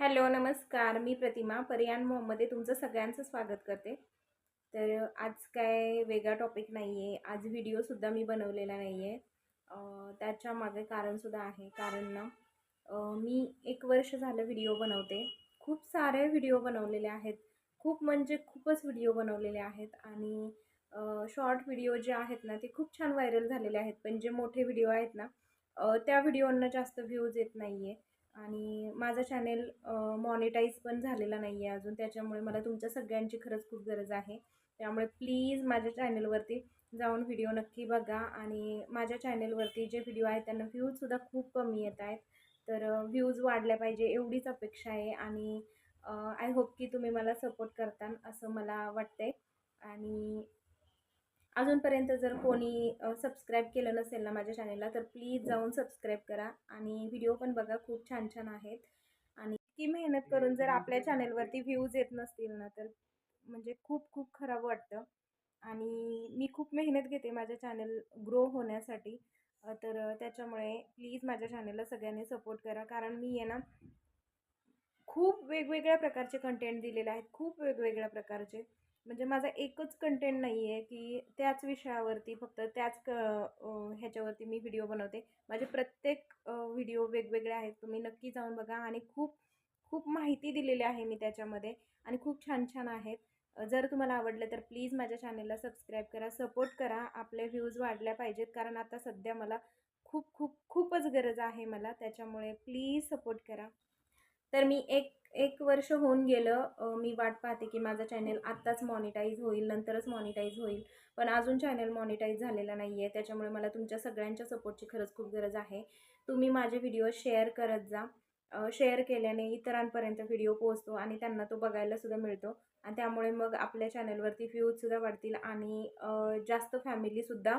Hello नमस्कार. मी प्रतिमा परियान मोहम्मदे. तुमचं सगळ्यांचं स्वागत करते. तर आज काय वेगळा टॉपिक नाही आहे आज व्हिडिओसुद्धा मी बनवलेला नाही आहे त्याच्यामागे कारणसुद्धा आहे. कारण ना मी एक वर्ष झालं व्हिडिओ बनवते. खूप सारे व्हिडिओ बनवलेले आहेत. खूप म्हणजे खूपच व्हिडिओ बनवलेले आहेत. आणि शॉर्ट व्हिडिओ जे आहेत ना ते खूप छान व्हायरल झालेले आहेत. पण जे मोठे व्हिडिओ आहेत ना त्या व्हिडिओंना जास्त व्ह्यूज येत नाही आहे आणि माझं चॅनेल मॉनिटाईज पण झालेला नाही आहे अजून. त्याच्यामुळे मला तुमच्या सगळ्यांची खरंच खूप गरज आहे. त्यामुळे प्लीज माझ्या चॅनेलवरती जाऊन व्हिडिओ नक्की बघा. आणि माझ्या चॅनेलवरती जे व्हिडिओ आहेत त्यांना व्ह्यूजसुद्धा खूप कमी येत आहेत. तर व्ह्यूज वाढल्या पाहिजे एवढीच अपेक्षा आहे. आणि आय होप की तुम्ही मला सपोर्ट करताल असं मला वाटतंय. आणि अजूनपर्यंत जर कोणी सबस्क्राईब केलं नसेल ना माझ्या चॅनेलला तर प्लीज जाऊन सबस्क्राईब करा आणि व्हिडिओ पण बघा खूप छान छान आहेत. आणि इतकी मेहनत करून जर आपल्या चॅनेलवरती व्ह्यूज येत नसतील ना तर म्हणजे खूप खूप खराब वाटतं. आणि मी खूप मेहनत घेते माझ्या चॅनल ग्रो होण्यासाठी. तर त्याच्यामुळे प्लीज माझ्या चॅनलला सगळ्यांनी सपोर्ट करा. कारण मी आहे ना खूप वेगवेगळ्या प्रकारचे कंटेंट दिलेले आहेत. खूप वेगवेगळ्या प्रकारचे. म्हणजे माझा एकच कंटेंट नाही आहे की त्याच विषयावरती फक्त त्याच क ह्याच्यावरती मी व्हिडिओ बनवते. माझे प्रत्येक व्हिडिओ वेगवेगळे आहेत. तुम्ही नक्की जाऊन बघा आणि खूप खूप माहिती दिलेली आहे मी त्याच्यामध्ये आणि खूप छान छान आहेत. जर तुम्हाला आवडलं तर प्लीज माझ्या चॅनेलला सबस्क्राईब करा सपोर्ट करा. आपले व्ह्यूज वाढल्या पाहिजेत कारण आता सध्या मला खूप खूप खूपच गरज आहे मला. त्याच्यामुळे प्लीज सपोर्ट करा. तर मी एक एक वर्ष होऊन गेलं मी वाट पाहते की माझं चॅनेल आत्ताच मॉनिटाईज होईल नंतरच मॉनिटाईज होईल. पण अजून चॅनल मॉनिटाईज झालेला नाही आहे त्याच्यामुळे मला तुमच्या सगळ्यांच्या सपोर्टची खरंच खूप गरज आहे. तुम्ही माझे व्हिडिओ शेअर करत जा. शेअर केल्याने इतरांपर्यंत व्हिडिओ पोहोचतो आणि त्यांना तो बघायलासुद्धा मिळतो. आणि त्यामुळे मग आपल्या चॅनलवरती व्ह्यूजसुद्धा वाढतील आणि जास्त फॅमिलीसुद्धा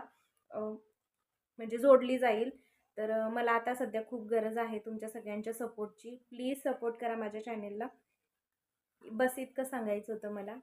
म्हणजे जोडली जाईल. तर मला आता सध्या खूप गरज आहे तुमच्या सगळ्यांच्या सपोर्टची प्लीज सपोर्ट करा माझ्या चॅनेलला बस इतकं सांगायचं होतं मला.